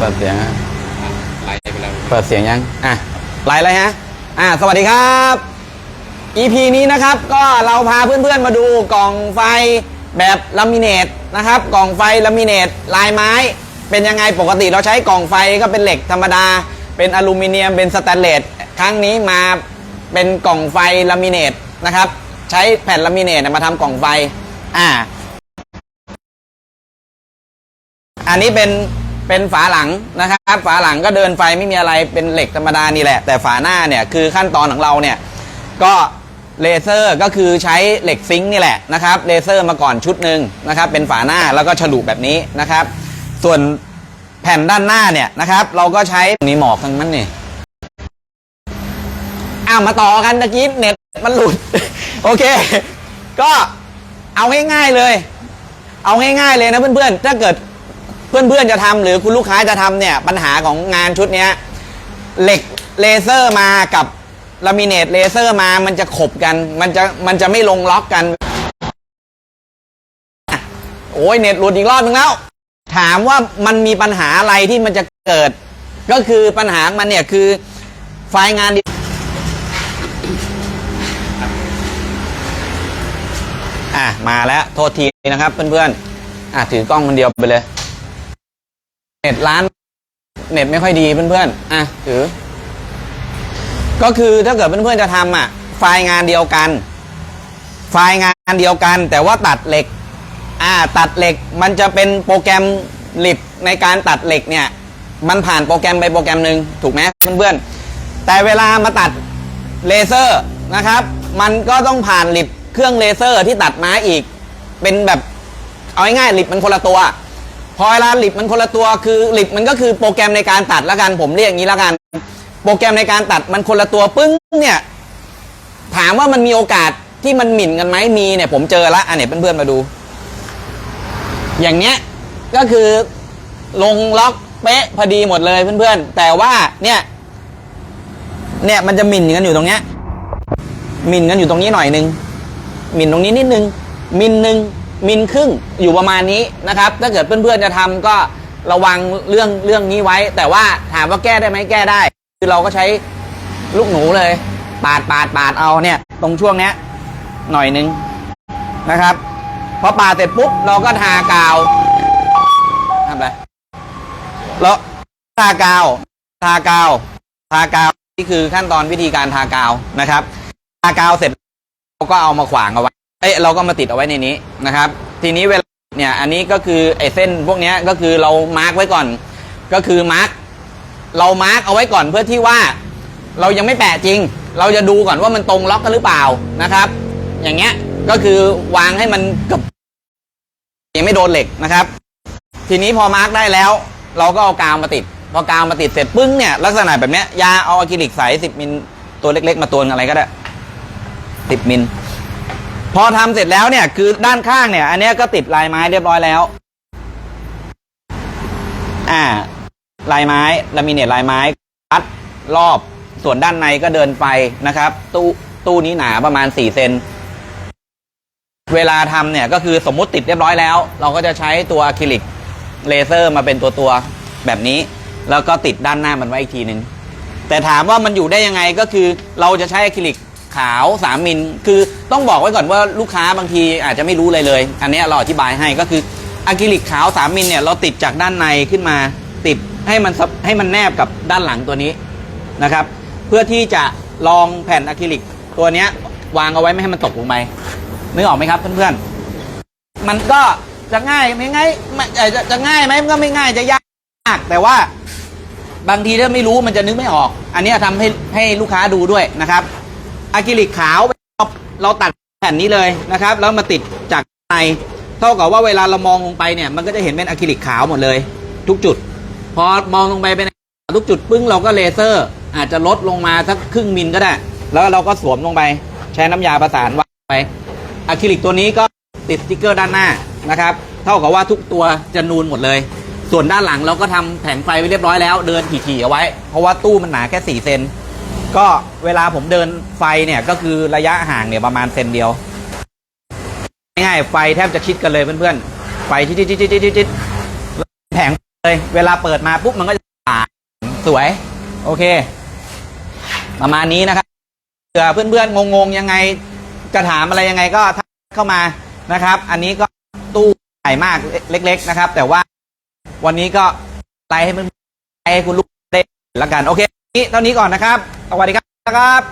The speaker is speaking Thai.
เปิดเสียงฮะไล่ไปแล้วเปิดเสียงยัง อะ ไลน์เลยฮะ อะ สวัสดีครับ EP นี้นะครับ ก็เราพาเพื่อนๆมาดูกล่องไฟแบบลามิเนตนะครับ กล่องไฟลามิเนตลายไม้ เป็นยังไงปกติเราใช้กล่องไฟก็เป็นเหล็กธรรมดา เป็นอลูมิเนียม เป็นสแตนเลส ครั้งนี้มาเป็นกล่องไฟลามิเนตนะครับ ใช้แผ่นลามิเนตมาทำกล่องไฟ อ่า อันนี้เป็น เป็นฝาหลังนะครับ ฝาหลังก็เดินไฟไม่มีอะไรเป็นเหล็กธรรมดานี่แหละ แต่ฝาหน้าเนี่ยคือขั้นตอนของเราเนี่ยก็เลเซอร์ก็คือใช้เหล็กซิงค์นี่แหละนะครับเลเซอร์มาก่อนชุดหนึ่งนะครับ เป็นฝาหน้าแล้วก็ฉลุแบบนี้นะครับ ส่วนแผ่นด้านหน้าเนี่ยนะครับ เราก็ใช้นี่หมอกทั้งนั้นนี่อ้าวมาต่อกันตะกี้เน็ตมันหลุด โอเค ก็เอาง่ายๆเลย เอาง่ายๆเลยนะเพื่อนๆถ้าเกิด เพื่อนๆจะทำหรือคุณลูกค้าจะทำเนี่ยปัญหาของงานชุดเนี้ยเหล็กเลเซอร์มากับลามิเนตเลเซอร์มามันจะขบกัน มันจะมันจะไม่ลงล็อกกัน โอ้ยเน็ตหลุดอีกรอบนึงแล้ว ถามว่ามันมีปัญหาอะไรที่มันจะเกิด ก็คือปัญหามันเนี่ยคือไฟล์งานอะมาแล้วโทษทีนะครับเพื่อนๆอะถือกล้องคนเดียวไปเลย เน็ตร้าน เน็ตไม่ค่อยดีเพื่อนๆ อะถือ ก็คือถ้าเกิดเพื่อนๆจะทำอะ ไฟล์งานเดียวกัน ไฟล์งานเดียวกัน แต่ว่าตัดเหล็ก อ่า ตัดเหล็กมันจะเป็นโปรแกรมลิบในการตัดเหล็กเนี่ย มันผ่านโปรแกรมไปโปรแกรมหนึ่งถูกไหมเพื่อนๆ แต่เวลามาตัดเลเซอร์นะครับ มันก็ต้องผ่านลิบเครื่องเลเซอร์ที่ตัดไม้อีก เป็นแบบเอาง่ายๆลิบมันคนละตัว พอเวลาลิบมันคนละตัวคือลิบมันก็คือโปรแกรมในการตัดละกันผมเรียกอย่างนี้ละกัน โปรแกรมในการตัดมันคนละตัวปึ้งเนี่ย ถามว่ามันมีโอกาสที่มันหมิ่นกันไหมมีเนี่ยผมเจอละอันนี้เพื่อนๆมาดู อย่างเนี้ยก็คือลงล็อกเป๊ะพอดีหมดเลยเพื่อนๆ แต่ว่าเนี่ย เนี่ยมันจะหมิ่นกันอยู่ตรงเนี้ยหมิ่นกันอยู่ตรงนี้หน่อยนึงหมิ่นตรงนี้นิดนึงมินหนึ่ง มินครึ่งอยู่ประมาณนี้นะครับ ถ้าเกิดเพื่อนๆจะทำก็ระวังเรื่องเรื่องนี้ไว้ แต่ว่าถามว่าแก้ได้ไหมแก้ได้ คือเราก็ใช้ลูกหนูเลย ปาดปาดปาดเอาเนี่ย ตรงช่วงเนี้ยหน่อยนึงนะครับพอปาดเสร็จปุ๊บเราก็ทากาวทำอะไรแล้วทากาว ทากาว ทากาวนี่คือขั้นตอนวิธีการทากาวนะครับ ทากาวเสร็จเราก็เอามาขวางเอาไว้ เอ้ยเราก็มาติดเอาไว้ในนี้นะครับ ทีนี้เวลาเนี่ยอันนี้ก็คือไอ้เส้นพวกเนี้ยก็คือเรามาร์กไว้ก่อน ก็คือมาร์กเรามาร์กเอาไว้ก่อนเพื่อที่ว่าเรายังไม่แปะจริง เราจะดูก่อนว่ามันตรงล็อกกันหรือเปล่านะครับ อย่างเงี้ยก็คือวางให้มันเกับยังไม่โดนเหล็กนะครับ ทีนี้พอมาร์กได้แล้ว เราก็เอากาวมาติด พอกาวมาติดเสร็จปึ้งเนี่ยลักษณะแบบเนี้ยยาเอาอะคริลิกใสสิบมิลตัวเล็ก ๆ มาตัวนอะไรก็ได้สิบมิล พอทำเสร็จแล้วเนี่ยคือด้านข้างเนี่ย อันนี้ก็ติดลายไม้เรียบร้อยแล้ว อ่า ลายไม้ลามิเนตลายไม้คัดรอบส่วนด้านในก็เดินไฟนะครับ ตู้ตู้นี้หนาประมาณ4เซนเวลาทำเนี่ยก็คือสมมุติติดเรียบร้อยแล้ว เราก็จะใช้ตัวอะคริลิกเลเซอร์มาเป็นตัวตัวแบบนี้ แล้วก็ติดด้านหน้ามันไว้อีกทีหนึ่งแต่ถามว่ามันอยู่ได้ยังไงก็คือเราจะใช้อะคริลิก ขาว 3 มิล คือต้องบอกไว้ก่อนว่าลูกค้าบางทีอาจจะไม่รู้เลยเลย อันนี้เราอธิบายให้ก็คืออะคริลิกขาว 3 มิลเนี่ยเราติดจากด้านในขึ้นมาติดให้มันให้มันแนบกับด้านหลังตัวนี้นะครับ เพื่อที่จะลองแผ่นอะคริลิกตัวนี้วางเอาไว้ไม่ให้มันตกลงไปนึกออกไหมครับเพื่อนๆมันก็จะง่ายไม่ง่ายจะจะง่ายไหมมันก็ไม่ง่ายจะยากแต่ว่าบางทีถ้าไม่รู้มันจะนึกไม่ออก อันนี้ยทำให้ให้ลูกค้าดูด้วยนะครับ อะคริลิกขาวเราตัดแผ่นนี้เลยนะครับ แล้วมาติดจากในเท่ากับว่าเวลาเรามองลงไปเนี่ยมันก็จะเห็นเป็นอะคริลิกขาวหมดเลย ทุกจุด พอมองลงไปเป็นทุกจุดปึ้งเราก็เลเซอร์ อาจจะลดลงมาสักครึ่งมิลก็ได้ แล้วเราก็สวมลงไป ใช้น้ำยาประสานวางไปอะคริลิกตัวนี้ก็ติดสติ๊กเกอร์ด้านหน้านะครับ เท่ากับว่าทุกตัวจะนูนหมดเลย ส่วนด้านหลังเราก็ทำแผงไฟไว้เรียบร้อยแล้ว เดินถี่ๆเอาไว้ เพราะว่าตู้มันหนาแค่4เซน ก็เวลาผมเดินไฟเนี่ยก็คือระยะห่างเนี่ยประมาณเซนเดียว ง่ายๆไฟแทบจะชิดกันเลยเพื่อนๆ ไฟชิดๆๆๆๆๆแผงเลยเวลาเปิดมาปุ๊บมันก็จะอ่าสวย โอเค ประมาณนี้นะครับเผื่อเพื่อนๆงงๆยังไงจะถามอะไรยังไงก็ทักเข้ามานะครับ อันนี้ก็ตู้ใหญ่มากเล็ก ๆนะครับ แต่ว่าวันนี้ก็ไลฟ์ให้เพื่อนๆให้คุณลูกได้ละกันโอเค นี้เท่านี้ก่อนนะครับ สวัสดีครับ